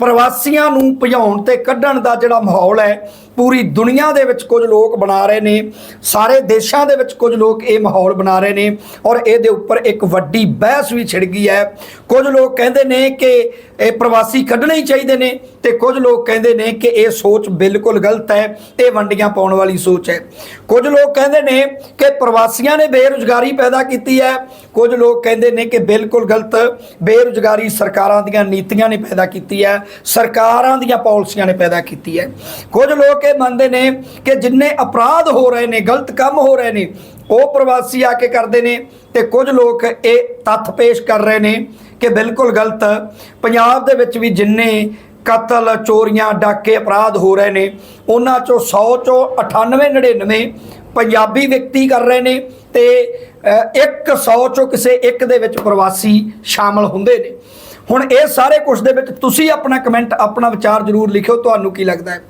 ਪ੍ਰਵਾਸੀਆਂ ਨੂੰ ਭਜਾਉਣ ਤੇ ਕੱਢਣ ਦਾ ਜਿਹੜਾ ਮਾਹੌਲ ਹੈ, ਪੂਰੀ ਦੁਨੀਆ ਦੇ ਵਿੱਚ ਕੁਝ ਲੋਕ ਬਣਾ ਰਹੇ ਨੇ, ਸਾਰੇ ਦੇਸ਼ਾਂ ਦੇ ਵਿੱਚ ਕੁਝ ਲੋਕ ਇਹ ਮਾਹੌਲ ਬਣਾ ਰਹੇ ਨੇ ਔਰ ਇਹਦੇ ਉੱਪਰ ਇੱਕ ਵੱਡੀ ਬਹਿਸ ਵੀ ਛਿੜ ਗਈ ਹੈ। ਕੁਝ ਲੋਕ ਕਹਿੰਦੇ ਨੇ ਕਿ ਇਹ ਪ੍ਰਵਾਸੀ ਕੱਢਣੇ ਹੀ ਚਾਹੀਦੇ ਨੇ ਤੇ ਕੁਝ ਲੋਕ ਕਹਿੰਦੇ ਨੇ ਕਿ ਇਹ ਸੋਚ ਬਿਲਕੁਲ ਗਲਤ ਹੈ, ਇਹ ਵੰਡੀਆਂ ਪਾਉਣ ਵਾਲੀ ਸੋਚ ਹੈ। ਕੁਝ ਲੋਕ ਕਹਿੰਦੇ ਨੇ ਕਿ ਪ੍ਰਵਾਸੀਆਂ ਨੇ ਬੇਰੁਜ਼ਗਾਰੀ ਪੈਦਾ ਕੀਤੀ ਹੈ, ਕੁਝ ਲੋਕ ਕਹਿੰਦੇ ਨੇ ਕਿ ਬਿਲਕੁਲ ਗਲਤ, ਬੇਰੁਜ਼ਗਾਰੀ ਸਰਕਾਰਾਂ ਦੀਆਂ ਨੀਤੀਆਂ ਨੇ ਪੈਦਾ ਕੀਤੀ ਹੈ। ਸਰਕਾਰਾਂ ਦੀਆਂ ਪਾਲਿਸੀਆਂ ਨੇ ਪੈਦਾ ਕੀਤੀ ਹੈ। ਕੁਝ ਲੋਕ ਇਹ ਮੰਨਦੇ ਨੇ ਕਿ ਜਿੰਨੇ ਅਪਰਾਧ ਹੋ ਰਹੇ ਨੇ, ਗਲਤ ਕੰਮ ਹੋ ਰਹੇ ਨੇ, ਉਹ ਪ੍ਰਵਾਸੀ ਆ ਕੇ ਕਰਦੇ ਨੇ ਤੇ ਕੁਝ ਲੋਕ ਇਹ ਤੱਥ ਪੇਸ਼ ਕਰ ਰਹੇ ਨੇ ਕਿ ਬਿਲਕੁਲ ਗਲਤ। ਪੰਜਾਬ ਦੇ ਵਿੱਚ ਵੀ ਜਿੰਨੇ ਕਤਲ, ਚੋਰੀਆਂ, ਡਾਕੇ ਅਪਰਾਧ ਹੋ ਰਹੇ ਨੇ, ਉਹਨਾਂ ਚੋਂ 100 ਚੋਂ 98 99 ਪੰਜਾਬੀ ਵਿਅਕਤੀ ਕਰ ਰਹੇ ਨੇ ਤੇ 100 ਚੋਂ ਕਿਸੇ ਇੱਕ ਦੇ ਵਿੱਚ ਪ੍ਰਵਾਸੀ ਸ਼ਾਮਲ ਹੁੰਦੇ ਨੇ। ਹੁਣ ਇਹ ਸਾਰੇ ਕੁਝ ਦੇ ਵਿੱਚ ਤੁਸੀਂ ਆਪਣਾ ਕਮੈਂਟ ਆਪਣਾ ਵਿਚਾਰ ਜ਼ਰੂਰ ਲਿਖਿਓ, ਤੁਹਾਨੂੰ ਕੀ ਲੱਗਦਾ ਹੈ?